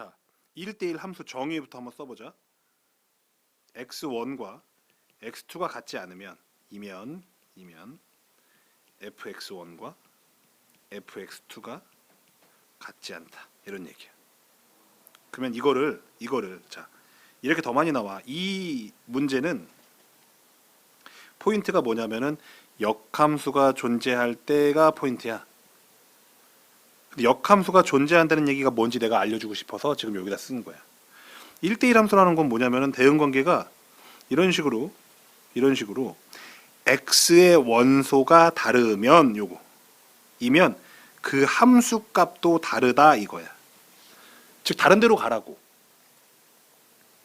자, 1대1 함수 정의부터 한번 써보자. x1과 x2가 같지 않으면 이면 이면 fx1과 fx2가 같지 않다. 이런 얘기야. 그러면 이거를 이거를 자 이렇게 더 많이 나와. 이 문제는 포인트가 뭐냐면은 역함수가 존재할 때가 포인트야. 역함수가 존재한다는 얘기가 뭔지 내가 알려주고 싶어서 지금 여기다 쓴 거야. 1대1 함수라는 건 뭐냐면은 대응 관계가 이런 식으로 이런 식으로 x의 원소가 다르면 요거 이면 그 함수 값도 다르다 이거야. 즉 다른 데로 가라고.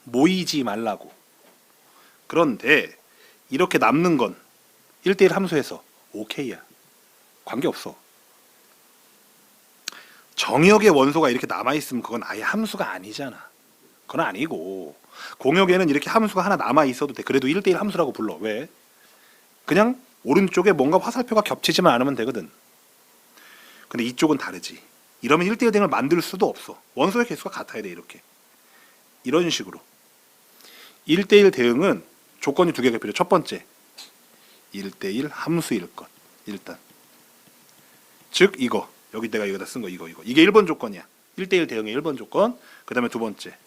모이지 말라고. 그런데 이렇게 남는 건 1대1 함수에서 오케이야. 관계없어. 정역의 원소가 이렇게 남아 있으면 그건 아예 함수가 아니잖아. 그건 아니고 공역에는 이렇게 함수가 하나 남아 있어도 돼. 그래도 1대1 함수라고 불러. 왜? 그냥 오른쪽에 뭔가 화살표가 겹치지만 않으면 되거든. 근데 이쪽은 다르지. 이러면 1대1 대응을 만들 수도 없어. 원소의 개수가 같아야 돼 이렇게. 이런 식으로. 1대1 대응은 조건이 두 개가 필요해. 첫 번째, 1대1 함수일 것. 일단. 즉 이거. 여기 내가 여기다 쓴 거 이거 이거. 이게 1번 조건이야. 1대1 대응의 1번 조건. 그 다음에 두 번째.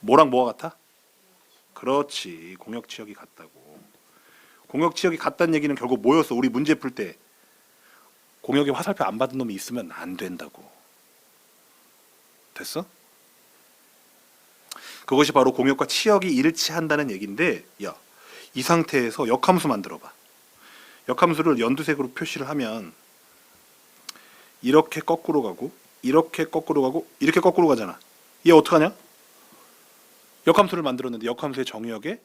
뭐랑 뭐가 같아? 그렇지. 공역 치역이 같다고. 공역 치역이 같다는 얘기는 결국 뭐였어? 우리 문제 풀 때 공역에 화살표 안 받은 놈이 있으면 안 된다고. 됐어? 그것이 바로 공역과 치역이 일치한다는 얘기인데, 야, 이 상태에서 역함수 만들어 봐. 역함수를 연두색으로 표시를 하면 이렇게 거꾸로 가고, 이렇게 거꾸로 가고, 이렇게 거꾸로 가잖아. 얘 어떡하냐? 역함수를 만들었는데 역함수의 정역에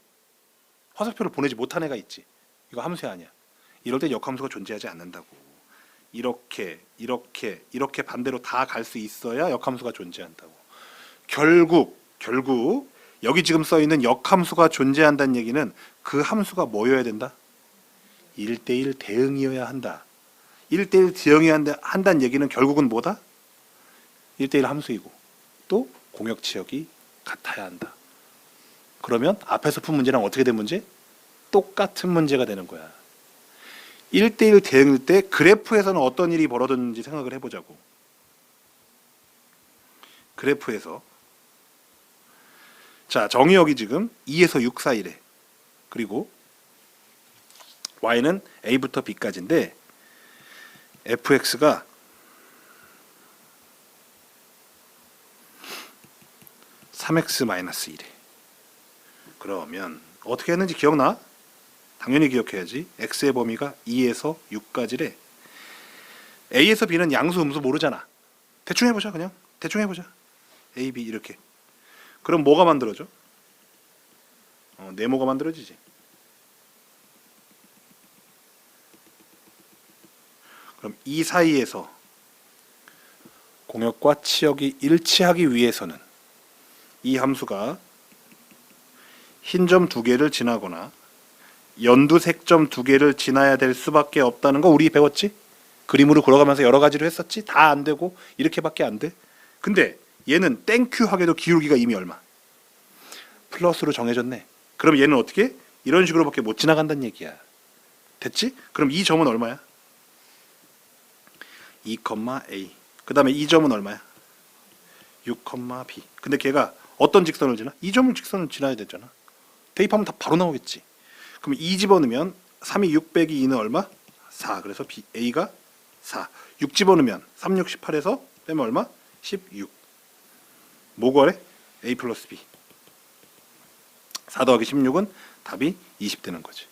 화살표를 보내지 못한 애가 있지. 이거 함수 아니야. 이럴 때 역함수가 존재하지 않는다고. 이렇게 이렇게 이렇게 반대로 다 갈 수 있어야 역함수가 존재한다고. 결국 결국 여기 지금 써 있는 역함수가 존재한다는 얘기는 그 함수가 뭐여야 된다? 1대1 대응이어야 한다. 1대1 대응해야 한다, 한다는 얘기는 결국은 뭐다? 1대1 함수이고 또 공역 지역이 같아야 한다. 그러면 앞에서 푼 문제랑 어떻게 된 문제? 똑같은 문제가 되는 거야. 1대1 대응일 때 그래프에서는 어떤 일이 벌어졌는지 생각을 해보자고. 그래프에서 자 정의역이 지금 2에서 6 사이래. 그리고 y는 a부터 b까지인데 fx가 3x 마이너스 1에 그러면 어떻게 했는지 기억나? 당연히 기억해야지. x의 범위가 2에서 6까지래. a에서 b는 양수 음수 모르잖아. 대충 해보자 그냥. 대충 해보자. a, b 이렇게. 그럼 뭐가 만들어져? 어, 네모가 만들어지지. 그럼 이 사이에서 공역과 치역이 일치하기 위해서는 이 함수가 흰 점 두 개를 지나거나 연두색 점 두 개를 지나야 될 수밖에 없다는 거 우리 배웠지? 그림으로 걸어가면서 여러 가지로 했었지? 다 안 되고 이렇게밖에 안 돼. 근데 얘는 땡큐 하게도 기울기가 이미 얼마? 플러스로 정해졌네. 그럼 얘는 어떻게? 이런 식으로밖에 못 지나간다는 얘기야. 됐지? 그럼 이 점은 얼마야? 2,a. 그 다음에 이 점은 얼마야? 6,b. 근데 걔가 어떤 직선을 지나? 이 점을 직선을 지나야 되잖아. 대입하면 다 바로 나오겠지. 그럼 2 집어넣으면 3이 6 빼기 2는 얼마? 4. 그래서 B, A가 4. 6 집어넣으면 3, 6, 18에서 빼면 얼마? 16. 뭐 구하래? A 플러스 B. 4 더하기 16은 답이 20 되는 거지.